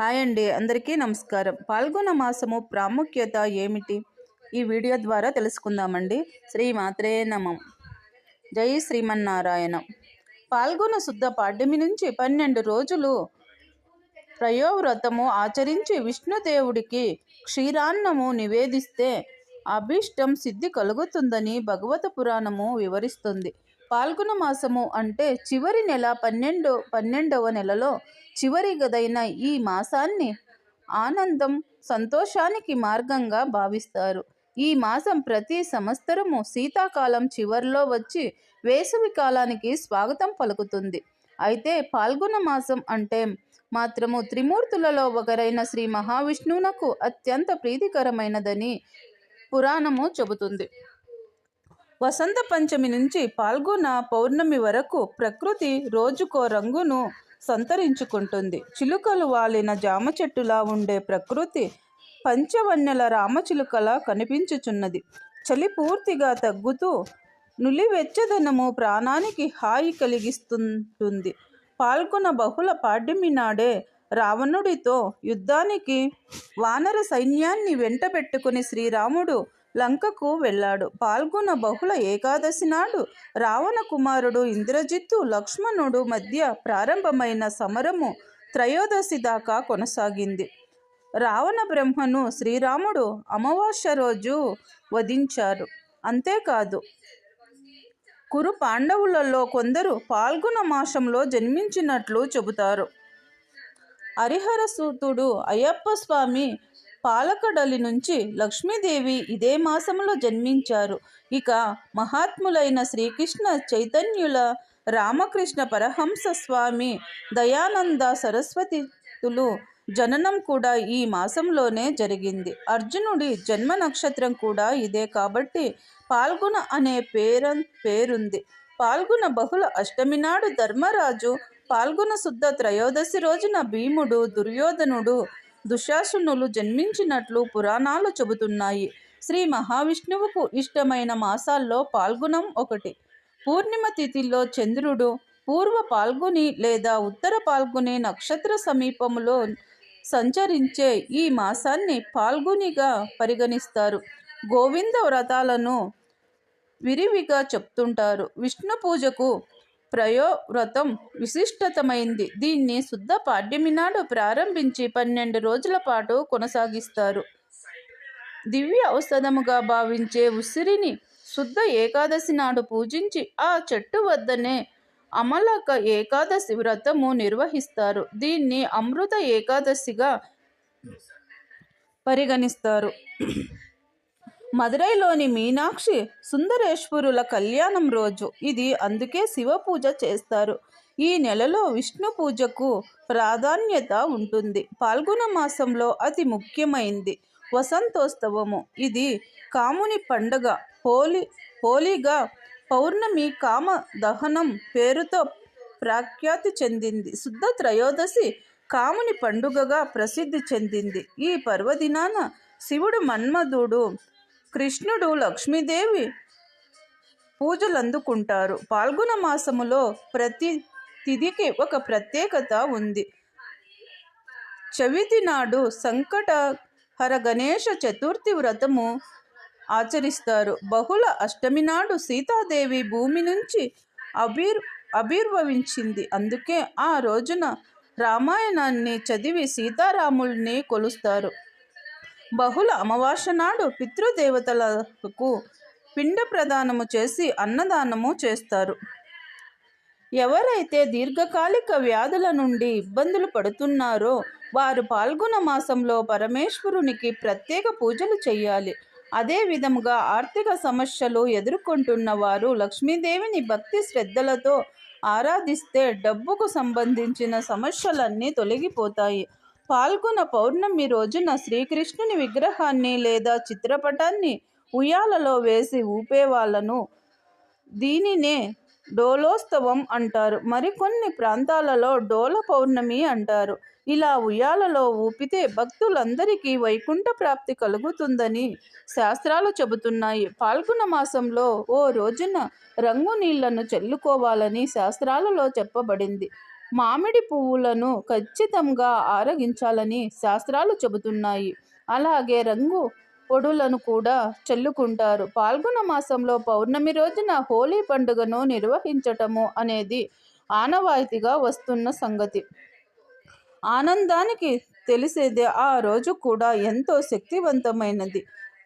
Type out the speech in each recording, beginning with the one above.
Hi అండి అందరికీ నమస్కారం. పాల్గొన మాసము ప్రాముఖ్యత ఏమిటి? ఈ వీడియో ద్వారా తెలుసుకుందామండి. శ్రీ మాత్రే నమం. జై శ్రీమన్నారాయణ. పాల్గొన శుద్ధ పాడ్యమి నుంచి పన్నెండు రోజులు ప్రయోవ్రతము ఆచరించి విష్ణుదేవుడికి క్షీరాన్నము నివేదిస్తే అభీష్టం సిద్ధి కలుగుతుందని భగవత పురాణము వివరిస్తుంది. పాల్గొన మాసము అంటే చివరి నెల పన్నెండు పన్నెండవ నెలలో చివరి గదైన ఈ మాసాన్ని ఆనందం సంతోషానికి మార్గంగా భావిస్తారు. ఈ మాసం ప్రతి సంవత్సరము శీతాకాలం చివరిలో వచ్చి వేసవి కాలానికి స్వాగతం పలుకుతుంది. అయితే పాల్గొన మాసం అంటే మాత్రము త్రిమూర్తులలో ఒకరైన శ్రీ మహావిష్ణువునకు అత్యంత ప్రీతికరమైనదని పురాణము చెబుతుంది. వసంత పంచమి నుంచి పాల్గొన పౌర్ణమి వరకు ప్రకృతి రోజుకో రంగును సంతరించుకుంటుంది. చిలుకలు వాలిన జామ చెట్టులా ఉండే ప్రకృతి పంచవన్నెల రామచిలుకలా కనిపించుచున్నది. చలి పూర్తిగా తగ్గుతూ నులివెచ్చదనము ప్రాణానికి హాయి కలిగిస్తుంటుంది. పాల్గొన బహుళ పాడ్యమి నాడే రావణుడితో యుద్ధానికి వానర సైన్యాన్ని వెంట పెట్టుకుని శ్రీరాముడు లంకకు వెళ్ళాడు. పాల్గొన బహుళ ఏకాదశి నాడు రావణ కుమారుడు ఇంద్రజిత్తు లక్ష్మణుడు మధ్య ప్రారంభమైన సమరము త్రయోదశి దాకా కొనసాగింది. రావణ బ్రహ్మను శ్రీరాముడు అమావాస్య రోజు వధించారు. అంతేకాదు కురు పాండవులలో కొందరు పాల్గొన మాసంలో జన్మించినట్లు చెబుతారు. హరిహర సూతుడు అయ్యప్ప స్వామి పాలకడలి నుంచి లక్ష్మీదేవి ఇదే మాసంలో జన్మించారు. ఇక మహాత్ములైన శ్రీకృష్ణ చైతన్యుల రామకృష్ణ పరహంస స్వామి దయానంద సరస్వతితులు జననం కూడా ఈ మాసంలోనే జరిగింది. అర్జునుడి జన్మ నక్షత్రం కూడా ఇదే కాబట్టి పాల్గొన అనే పేర పేరుంది. పాల్గొన బహుళ అష్టమి నాడు ధర్మరాజు పాల్గొన శుద్ధ త్రయోదశి రోజున భీముడు దుర్యోధనుడు దుశాసునులు జన్మించినట్లు పురాణాలు చెబుతున్నాయి. శ్రీ మహావిష్ణువుకు ఇష్టమైన మాసాల్లో పాల్గొనం ఒకటి. పూర్ణిమ తిథిలో చంద్రుడు పూర్వ పాల్గొని లేదా ఉత్తర పాల్గొని నక్షత్ర సమీపంలో సంచరించే ఈ మాసాన్ని పాల్గొనిగా పరిగణిస్తారు. గోవింద వ్రతాలను విరివిగా చెప్తుంటారు. విష్ణు పూజకు ప్రయోవ్రతం విశిష్టతమైంది. దీన్ని శుద్ధ పాడ్యమి నాడు ప్రారంభించి పన్నెండు రోజుల పాటు కొనసాగిస్తారు. దివ్య ఔషధముగా భావించే ఉసిరిని శుద్ధ ఏకాదశి నాడు పూజించి ఆ చెట్టు వద్దనే అమలక ఏకాదశి వ్రతము నిర్వహిస్తారు. దీన్ని అమృత ఏకాదశిగా పరిగణిస్తారు. మదురైలోని మీనాక్షి సుందరేశ్వరుల కళ్యాణం రోజు. ఇది అందుకే శివ పూజ చేస్తారు. ఈ నెలలో విష్ణు పూజకు ప్రాధాన్యత ఉంటుంది. పాల్గొన మాసంలో అతి ముఖ్యమైంది వసంతోత్సవము. ఇది కాముని పండగ. హోలీ హోలీగా పౌర్ణమి కామ దహనం పేరుతో ప్రఖ్యాతి చెందింది. శుద్ధ త్రయోదశి కాముని పండుగగా ప్రసిద్ధి చెందింది. ఈ పర్వదినాన శివుడు మన్మధుడు కృష్ణుడు లక్ష్మీదేవి పూజలు అందుకుంటారు పాల్గొన మాసములో ప్రతి తిథికి ఒక ప్రత్యేకత ఉంది. చవితి నాడు సంకటహర గణేష చతుర్థి వ్రతము ఆచరిస్తారు. బహుళ అష్టమి నాడు సీతాదేవి భూమి నుంచి అభిర్ ఆవిర్భవించింది అందుకే ఆ రోజున రామాయణాన్ని చదివి సీతారాముల్ని కొలుస్తారు. బహుళ అమావాస్య నాడు పితృదేవతలకు పిండ ప్రదానము చేసి అన్నదానము చేస్తారు. ఎవరైతే దీర్ఘకాలిక వ్యాధుల నుండి ఇబ్బందులు పడుతున్నారో వారు పాల్గొన మాసంలో పరమేశ్వరునికి ప్రత్యేక పూజలు చేయాలి. అదే విధముగా ఆర్థిక సమస్యలు ఎదుర్కొంటున్న వారు లక్ష్మీదేవిని భక్తి శ్రద్ధలతో ఆరాధిస్తే డబ్బుకు సంబంధించిన సమస్యలన్నీ తొలగిపోతాయి. పాల్గొన పౌర్ణమి రోజున శ్రీకృష్ణుని విగ్రహాన్ని లేదా చిత్రపటాన్ని ఉయ్యాలలో వేసి ఊపేవాళ్ళను. దీనినే డోలోత్సవం అంటారు. మరికొన్ని ప్రాంతాలలో డోల పౌర్ణమి అంటారు. ఇలా ఉయ్యాలలో ఊపితే భక్తులందరికీ వైకుంఠ ప్రాప్తి కలుగుతుందని శాస్త్రాలు చెబుతున్నాయి. పాల్గొన మాసంలో ఓ రోజున రంగు నీళ్ళను చల్లుకోవాలని శాస్త్రాలలో చెప్పబడింది. మామిడి పువ్వులను ఖచ్చితంగా ఆరగించాలని శాస్త్రాలు చెబుతున్నాయి. అలాగే రంగు పొడులను కూడా చల్లుకుంటారు. పాల్గొన మాసంలో పౌర్ణమి రోజున హోలీ పండుగను నిర్వహించటము అనేది ఆనవాయితీగా వస్తున్న సంగతి. ఆనందానికి తెలిసేదే ఆ రోజు కూడా ఎంతో శక్తివంతమైనది.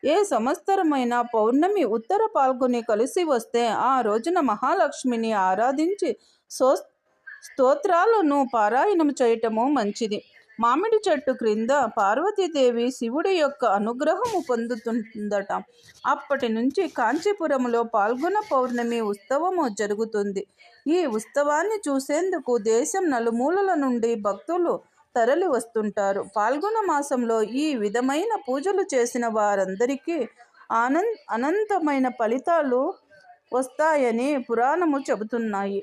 ఏ సంవత్సరమైన పౌర్ణమి ఉత్తర పాల్గొని కలిసి వస్తే ఆ రోజున మహాలక్ష్మిని ఆరాధించి సో స్తోత్రాలను పారాయణం చేయటము మంచిది. మామిడి చెట్టు క్రింద పార్వతీదేవి శివుడి యొక్క అనుగ్రహము పొందుతుందట. అప్పటి నుంచి కాంచీపురంలో పాల్గొన పౌర్ణమి ఉత్సవము జరుగుతుంది. ఈ ఉత్సవాన్ని చూసేందుకు దేశం నలుమూలల నుండి భక్తులు తరలి వస్తుంటారు. పాల్గొన మాసంలో ఈ విధమైన పూజలు చేసిన వారందరికీ ఆనంద్ అనంతమైన ఫలితాలు వస్తాయని పురాణము చెబుతున్నాయి.